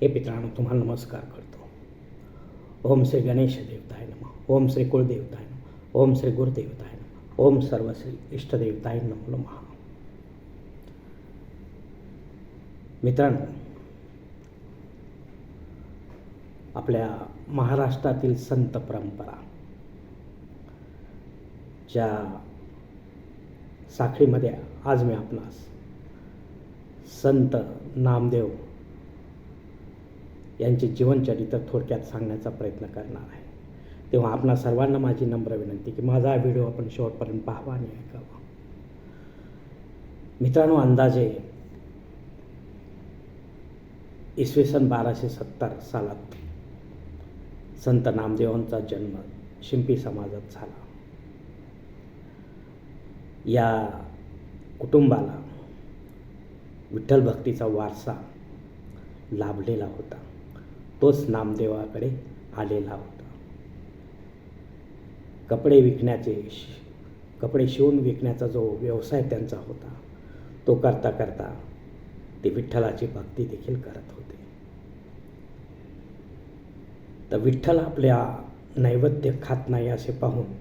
हे मित्रांनो तुम्हाला नमस्कार करतो. ओम श्री गणेश देवताय नम ओम श्री कुलदेवताय नम ओम श्री गुरुदेवताय नम ओम सर्व श्री इष्टदेवताय नमो नमः. मित्रांनो आपल्या महाराष्ट्रातील संत परंपरा ज्या साखळीमध्ये आज मी आपणास संत नामदेव यांचे जीवनचरित्र थोडक्यात सांगण्याचा प्रयत्न करणार आहे. तेव्हा आपणा सर्वांना माझी नम्र विनंती की माझा हा व्हिडिओ आपण शेवटपर्यंत पाहावा आणि ऐकावा. मित्रांनो अंदाजे इसवी सन बाराशे सत्तर सालात संत नामदेवांचा जन्म शिंपी समाजात झाला. या कुटुंबाला विठ्ठल भक्तीचा वारसा लाभलेला होता. तोच नामदेवाकडे आलेला होता. कपडे विकण्याचे कपडे शिवून विकण्याचा जो व्यवसाय त्यांचा होता तो करता करता ते विठ्ठलाची भक्ती देखील करत होते. तर विठ्ठल आपल्या नैवेद्य खात नाही असे पाहून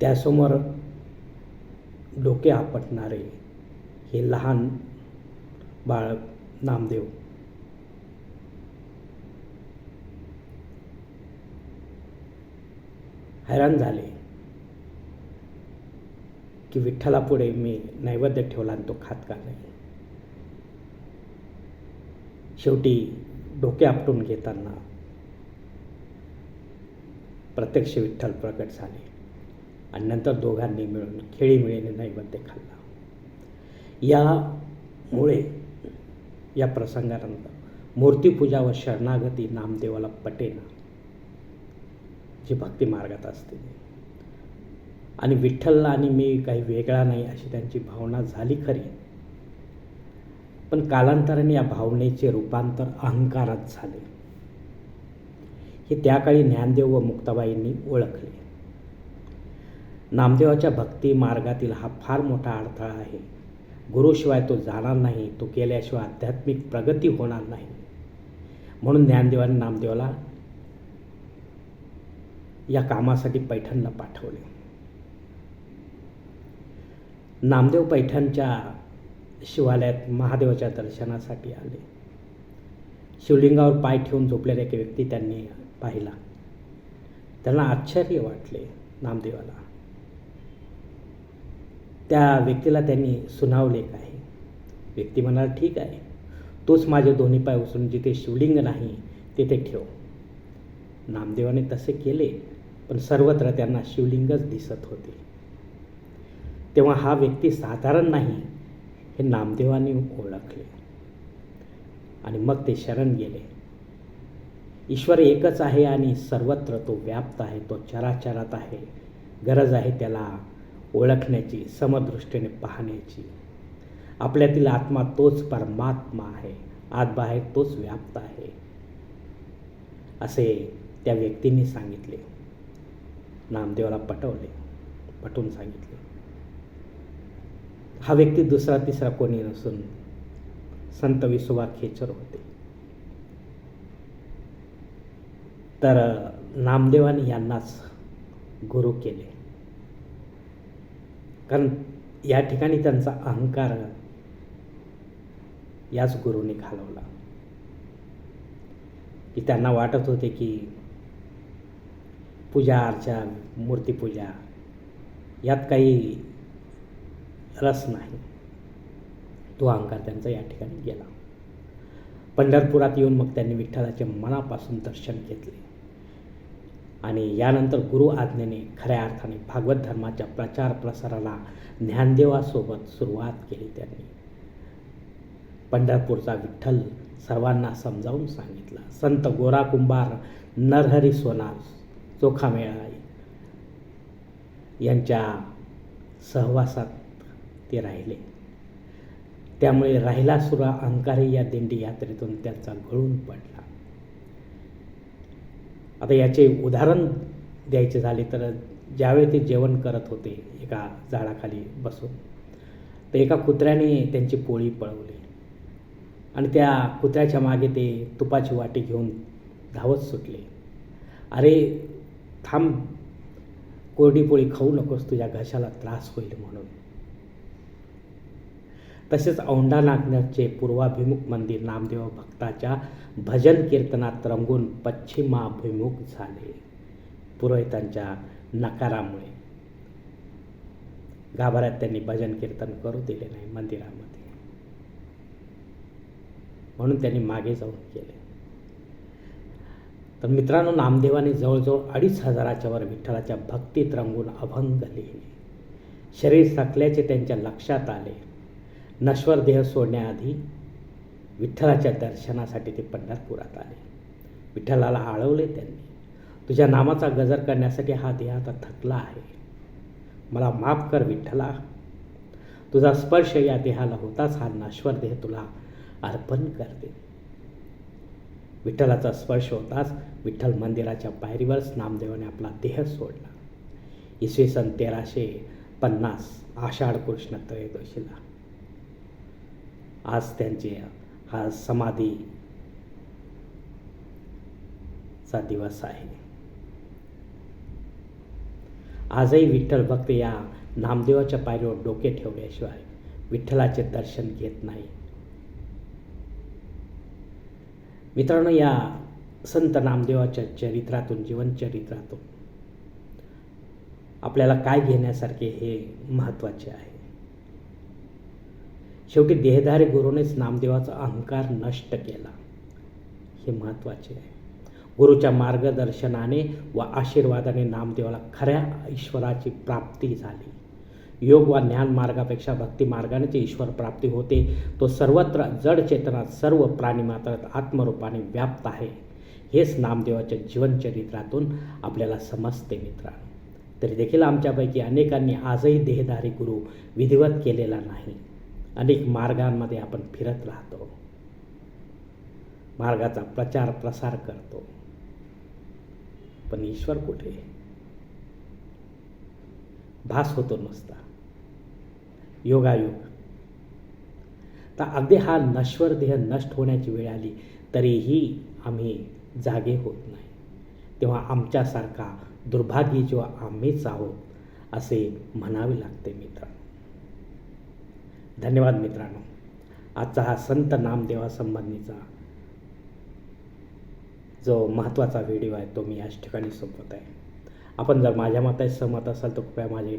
त्यासमोर डोके आपटणारे हे लहान बाळ नामदेव हैराण झाले की विठ्ठलापुढे मी नैवेद्य ठेवला आणि तो खात का नाही? शेवटी डोके आपटून घेताना प्रत्यक्ष विठ्ठल प्रकट झाले आणि नंतर दोघांनी मिळून खेळीमिळीने नैवेद्य खाल्ला. यामुळे या प्रसंगानंतर मूर्तीपूजा व शरणागती नामदेवाला पटेना जी भक्ती मार्गात असते. आणि विठ्ठलला आणि मी काही वेगळा नाही अशी त्यांची भावना झाली खरी. पण कालांतराने या भावनेचे रूपांतर अहंकारात झाले. हे त्या काळी ज्ञानदेव व मुक्ताबाईंनी ओळखले. नामदेवाच्या भक्ती मार्गातील हा फार मोठा अडथळा आहे. गुरुशिवाय तो जाणार नाही तो केल्याशिवाय आध्यात्मिक प्रगती होणार नाही. म्हणून ज्ञानदेवाने नामदेवाला या कामासाठी पैठणला पाठवले. नामदेव पैठणच्या शिवालयात महादेवाच्या दर्शनासाठी आले. शिवलिंगावर पाय ठेवून झोपलेला एक व्यक्ती त्यांनी पाहिला. त्यांना आश्चर्य वाटले नामदेवाला. त्या व्यक्तीला त्यांनी सुनावले काय व्यक्ती म्हणाला ठीक आहे. तोच माझे दोन्ही पाय उचलून जिथे शिवलिंग नाही तिथे ठेव. नामदेवाने तसे केले. पण सर्वत्र त्यांना शिवलिंगच दिसत होते. तेव्हा हा व्यक्ती साधारण नाही हे नामदेवांनी ओळखले. आणि मग ते शरण गेले. ईश्वर एकच आहे आणि सर्वत्र तो व्याप्त आहे तो चराचरात आहे. गरज आहे त्याला ओळखण्याची समदृष्टीने पाहण्याची. आपल्यातील आत्मा तोच परमात्मा आहे आत बाहेर तोच व्याप्त आहे असे त्या व्यक्तींनी सांगितले. नामदेवाला पटवले पटवून सांगितले. हा व्यक्ती दुसरा तिसरा कोणी नसून संत विसोबा खेचर होते. तर नामदेवाने यांनाच गुरु केले. कारण या ठिकाणी त्यांचा अहंकार याच गुरुने घालवला. की त्यांना वाटत होते की पूजा अर्चा मूर्तीपूजा यात काही रस नाही. तो अहंकार त्यांचा या ठिकाणी गेला. पंढरपुरात येऊन मग त्यांनी विठ्ठलाचे मनापासून दर्शन घेतले. आणि यानंतर गुरु आज्ञेने खऱ्या अर्थाने भागवत धर्माच्या प्रचार प्रसाराला ज्ञानदेवासोबत सुरुवात केली त्यांनी. पंढरपूरचा विठ्ठल सर्वांना समजावून सांगितला संत गोरा कुंभार नरहरी सोनार चोखामेळा यांच्या सहवासात ते राहिले. त्यामुळे राहिलासुरा अहंकारही या दिंडी यात्रेतून त्यांचा गळून पडला. आता याचे उदाहरण द्यायचे झाले तर ज्यावेळी ते जेवण करत होते एका झाडाखाली बसून तर एका कुत्र्याने त्यांची पोळी पळवली आणि त्या कुत्र्याच्या मागे ते तुपाची वाटी घेऊन धावत सुटले. अरे थांब. कोरडी पोळी खाऊ नकोस तुझ्या घशाला त्रास होईल म्हणून. तसेच औंढा नागनाथचे पूर्वाभिमुख मंदिर नामदेव भक्ताच्या भजन कीर्तनात रंगून पश्चिमाभिमुख झाले. पुरोहितांच्या नकारामुळे. गाभाऱ्यात त्यांनी भजन कीर्तन करू दिले नाही मंदिरामध्ये. म्हणून त्यांनी मागे जाऊन केले. तर मित्रांनो नामदेवाने जवळजवळ अडीच हजाराच्या वर विठ्ठलाच्या भक्तीत रंगून अभंग लिहिले. शरीर थकल्याचे त्यांच्या लक्षात आले. नश्वर देह सोडण्याआधी विठ्ठलाच्या दर्शनासाठी ते पंढरपुरात आले. विठ्ठलाला आळवले त्यांनी. तुझ्या नामाचा गजर करण्यासाठी हा देह आता थकला आहे. मला माफ कर विठ्ठला. तुझा स्पर्श या देहाला होताच हा नश्वर देह तुला अर्पण करते. विठ्ठलाचा स्पर्श होताच विठ्ठल मंदिराच्या पायरीवरच नामदेवाने आपला देह सोडला. इसवी सन तेराशे पन्नास आषाढ कृष्ण त्रयोदशीला आज त्यांचे हा समाधी चा दिवस आहे. आजही विठ्ठल भक्त या नामदेवाच्या पायरीवर डोके ठेवल्याशिवाय विठ्ठलाचे दर्शन घेत नाही. मित्रांनो या संत नामदेवाच्या चरित्रातून जीवनचरित्रातून आपल्याला काय घेण्यासारखे हे महत्त्वाचे आहे? शेवटी देहधारी गुरुनेच नामदेवाचा अहंकार नष्ट केला. हे महत्त्वाचे आहे. गुरुच्या मार्गदर्शनाने व आशीर्वादाने नामदेवाला खऱ्या ईश्वराची प्राप्ती झाली. योग वा ज्ञान मार्गापेक्षा भक्ती मार्गाने ईश्वर प्राप्ती होते. तो सर्वत्र जड चेतनात सर्व प्राणीमात्रात आत्मरूपाने व्याप्त आहे. हेच नामदेवाच्या जीवनचरित्रातून आपल्याला समजते मित्रांनो. तरी देखील आमच्यापैकी अनेकांनी आजही देहधारी गुरु विधिवत केलेला नाही. अनेक मार्गांमध्ये आपण फिरत राहतो. मार्गाचा प्रचार प्रसार करतो. पण ईश्वर कुठे? भास होतो नुसता. योगायोग. तर अगदी हा नश्वर देह नष्ट होण्याची वेळ आली तरीही आम्ही जागे होत नाही. तेव्हा आमच्यासारखा दुर्भाग्य जेव्हा आम्हीच आहोत असे म्हणावे लागते मित्रांनो धन्यवाद मित्रांनो. आजचा हा संत नामदेवासंबंधीचा जो महत्त्वाचा व्हिडिओ आहे तो मी याच ठिकाणी संपवत आहे. आपण जर माझ्या मताशी सहमत असाल तर कृपया माझे